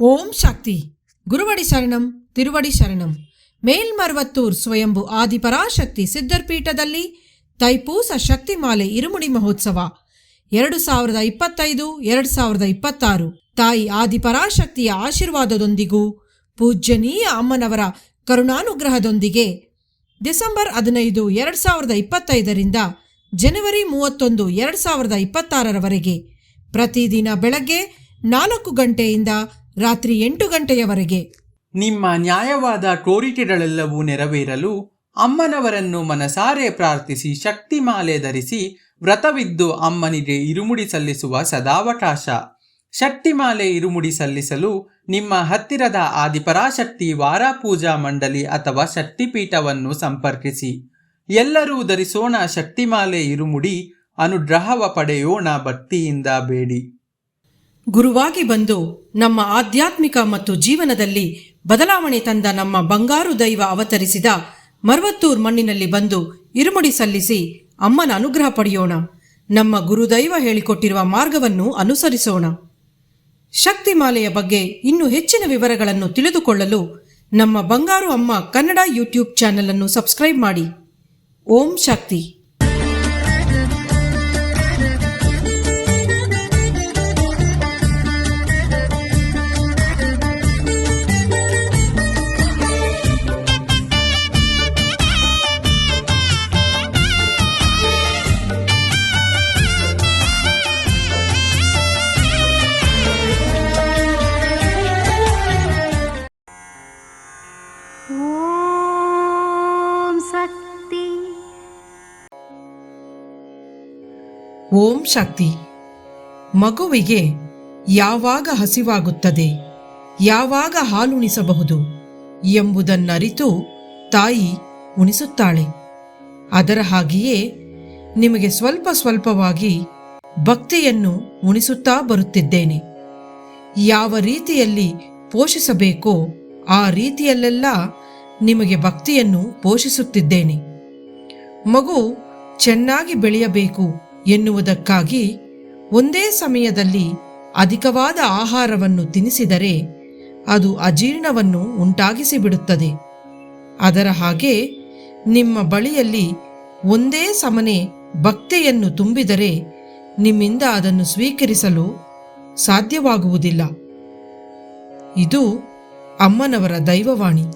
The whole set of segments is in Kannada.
ಓಂ ಶಕ್ತಿ. ಗುರುವಡಿ ಶರಣಂ, ತಿರುವಡಿ ಶರಣಂ. ಮೇಲ್ಮರ್ವತ್ತೂರ್ ಸ್ವಯಂಭು ಆದಿಪರಾಶಕ್ತಿ ಸಿದ್ಧರ್ಪೀಠದಲ್ಲಿ ತೈಪೂಸ ಶಕ್ತಿಮಾಲೆ ಇರುಮುಡಿ ಮಹೋತ್ಸವ. ಎರಡು ಸಾವಿರದ ಇಪ್ಪತ್ತೈದು, ಎರಡು ಸಾವಿರದ ಇಪ್ಪತ್ತಾರು. ತಾಯಿ ಆದಿಪರಾಶಕ್ತಿಯ ಆಶೀರ್ವಾದದೊಂದಿಗೂ ಪೂಜ್ಯನೀಯ ಅಮ್ಮನವರ ಕರುಣಾನುಗ್ರಹದೊಂದಿಗೆ ಡಿಸೆಂಬರ್ ಹದಿನೈದು, ಎರಡು ಸಾವಿರದ ಇಪ್ಪತ್ತೈದರಿಂದ ಜನವರಿ ಮೂವತ್ತೊಂದು, ಎರಡು ಸಾವಿರದ ಇಪ್ಪತ್ತಾರರವರೆಗೆ ಪ್ರತಿದಿನ ಬೆಳಗ್ಗೆ ನಾಲ್ಕು ಗಂಟೆಯಿಂದ ರಾತ್ರಿ ಎಂಟು ಗಂಟೆಯವರೆಗೆ. ನಿಮ್ಮ ನ್ಯಾಯವಾದ ಕೋರಿಕೆಗಳೆಲ್ಲವೂ ನೆರವೇರಲು ಅಮ್ಮನವರನ್ನು ಮನಸಾರೆ ಪ್ರಾರ್ಥಿಸಿ ಶಕ್ತಿಮಾಲೆ ಧರಿಸಿ ವ್ರತವಿದ್ದು ಅಮ್ಮನಿಗೆ ಇರುಮುಡಿ ಸಲ್ಲಿಸುವ ಸದಾವಕಾಶ. ಶಕ್ತಿಮಾಲೆ ಇರುಮುಡಿ ಸಲ್ಲಿಸಲು ನಿಮ್ಮ ಹತ್ತಿರದ ಆದಿಪರಾಶಕ್ತಿ ವಾರಾಪೂಜಾ ಮಂಡಳಿ ಅಥವಾ ಶಕ್ತಿಪೀಠವನ್ನು ಸಂಪರ್ಕಿಸಿ. ಎಲ್ಲರೂ ಧರಿಸೋಣ ಶಕ್ತಿಮಾಲೆ ಇರುಮುಡಿ, ಅನುಗ್ರಹವ ಪಡೆಯೋಣ ಭಕ್ತಿಯಿಂದ ಬೇಡಿ. ಗುರುವಾಗಿ ಬಂದು ನಮ್ಮ ಆಧ್ಯಾತ್ಮಿಕ ಮತ್ತು ಜೀವನದಲ್ಲಿ ಬದಲಾವಣೆ ತಂದ ನಮ್ಮ ಬಂಗಾರು ದೈವ ಅವತರಿಸಿದ ಮರ್ವತ್ತೂರ್ ಮಣ್ಣಿನಲ್ಲಿ ಬಂದು ಇರುಮುಡಿ ಸಲ್ಲಿಸಿ ಅಮ್ಮನ ಅನುಗ್ರಹ ಪಡೆಯೋಣ. ನಮ್ಮ ಗುರುದೈವ ಹೇಳಿಕೊಟ್ಟಿರುವ ಮಾರ್ಗವನ್ನು ಅನುಸರಿಸೋಣ. ಶಕ್ತಿಮಾಲೆಯ ಬಗ್ಗೆ ಇನ್ನೂ ಹೆಚ್ಚಿನ ವಿವರಗಳನ್ನು ತಿಳಿದುಕೊಳ್ಳಲು ನಮ್ಮ ಬಂಗಾರು ಅಮ್ಮ ಕನ್ನಡ ಯೂಟ್ಯೂಬ್ ಚಾನೆಲ್ ಅನ್ನು ಸಬ್ಸ್ಕ್ರೈಬ್ ಮಾಡಿ. ಓಂ ಶಕ್ತಿ. ಓಂ ಶಕ್ತಿ. ಮಗುವಿಗೆ ಯಾವಾಗ ಹಸಿವಾಗುತ್ತದೆ, ಯಾವಾಗ ಹಾಲುಣಿಸಬಹುದು ಎಂಬುದನ್ನರಿತು ತಾಯಿ ಉಣಿಸುತ್ತಾಳೆ. ಅದರ ಹಾಗೆಯೇ ನಿಮಗೆ ಸ್ವಲ್ಪ ಸ್ವಲ್ಪವಾಗಿ ಭಕ್ತಿಯನ್ನು ಉಣಿಸುತ್ತಾ ಬರುತ್ತಿದ್ದೇನೆ. ಯಾವ ರೀತಿಯಲ್ಲಿ ಪೋಷಿಸಬೇಕೋ ಆ ರೀತಿಯಲ್ಲೆಲ್ಲ ನಿಮಗೆ ಭಕ್ತಿಯನ್ನು ಪೋಷಿಸುತ್ತಿದ್ದೇನೆ. ಮಗು ಚೆನ್ನಾಗಿ ಬೆಳೆಯಬೇಕು ಎನ್ನುವುದಕ್ಕಾಗಿ ಒಂದೇ ಸಮಯದಲ್ಲಿ ಅಧಿಕವಾದ ಆಹಾರವನ್ನು ತಿನ್ನಿಸಿದರೆ ಅದು ಅಜೀರ್ಣವನ್ನು ಉಂಟಾಗಿಸಿಬಿಡುತ್ತದೆ. ಅದರ ಹಾಗೆ ನಿಮ್ಮ ಬಳಿಯಲ್ಲಿ ಒಂದೇ ಸಮನೆ ಭಕ್ತಿಯನ್ನು ತುಂಬಿದರೆ ನಿಮ್ಮಿಂದ ಅದನ್ನು ಸ್ವೀಕರಿಸಲು ಸಾಧ್ಯವಾಗುವುದಿಲ್ಲ. ಇದು ಅಮ್ಮನವರ ದೈವವಾಣಿ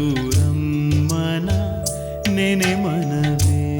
ಮೇಲ್ಮರವೂರಮ್ಮನ ನೆನೆ ಮನವೇ